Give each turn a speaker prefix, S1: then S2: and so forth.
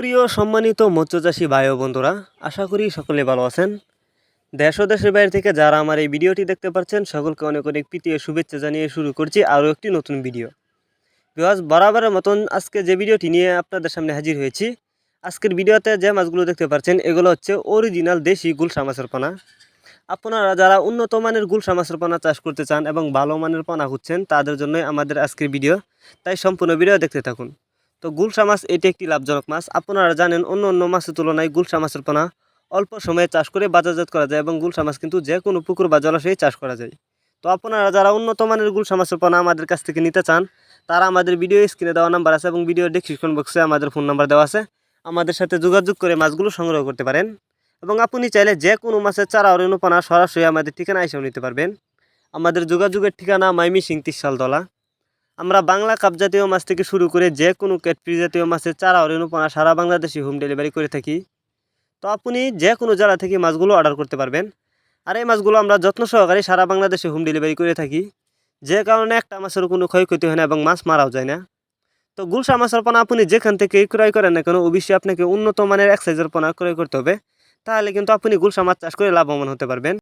S1: সুপ্রিয় সম্মানিত মৎস্যচাষী ভাই ও বন্ধুরা, আশা করি সকলে ভালো আছেন। দেশ ও দেশের বাইরে থেকে যারা আমার এই ভিডিওটি দেখতে পাচ্ছেন, সকলকে অনেক অনেক প্রীতি ও শুভেচ্ছা জানিয়ে শুরু করছি আরও একটি নতুন ভিডিও। বিকজ বরাবরের মতন আজকে যে ভিডিওটি নিয়ে আপনাদের সামনে হাজির হয়েছি, আজকের ভিডিওতে যে মাছগুলো দেখতে পাচ্ছেন, এগুলো হচ্ছে অরিজিনাল দেশি গুলশা মাছের পোনা। আপনারা যারা উন্নত মানের গুলশা মাছের পোনা চাষ করতে চান এবং ভালো মানের পোনা খুঁজছেন, তাদের জন্যই আমাদের আজকের ভিডিও। তাই সম্পূর্ণ ভিডিও দেখতে থাকুন। তো গুলশা মাছ এটি একটি লাভজনক মাছ। আপনারা জানেন অন্য অন্য মাছের তুলনায় গুলশা মাছের পোনা অল্প সময়ে চাষ করে বাজারজাত করা যায় এবং গুলশা মাছ কিন্তু যে কোনো পুকুর বা জলাশয়ে চাষ করা যায়। তো আপনারা যারা উন্নত মানের গুলশা মাছের পোনা আমাদের কাছ থেকে নিতে চান, তারা আমাদের ভিডিও স্ক্রিনে দেওয়া নাম্বার আছে এবং ভিডিও ডিসক্রিপশন বক্সে আমাদের ফোন নাম্বার দেওয়া আছে। আমাদের সাথে যোগাযোগ করে মাছগুলো সংগ্রহ করতে পারেন এবং আপনি চাইলে যে কোনো মাছের চারা অরণ্য পোনা সরাসরি আমাদের ঠিকানা এসেও নিতে পারবেন। আমাদের যোগাযোগের ঠিকানা মাইমি সিং তিরশালতলা আমরা বাংলা কাপ জাতীয় মাছ থেকে শুরু করে যে কোনো ক্যাটফি জাতীয় মাছের চারা অরেণুপনা সারা বাংলাদেশে হোম ডেলিভারি করে থাকি। তো আপনি যে কোনো জেলা থেকে মাছগুলো অর্ডার করতে পারবেন। আর এই মাছগুলো আমরা যত্ন সহকারে সারা বাংলাদেশে হোম ডেলিভারি করে থাকি। যে কারণে একটা মাছের কোনো ক্ষয়ক্ষতি হয় না এবং মাছ মারাও যায় না। তো গুলশা মাছের পোনা আপনি যেখান থেকে ক্রয় করেন না কেন, অবশ্যই আপনাকে উন্নত মানের এক সাইজের পোনা ক্রয় করতে হবে। তাহলে কিন্তু আপনি গুলশা মাছ চাষ করে লাভবান হতে পারবেন।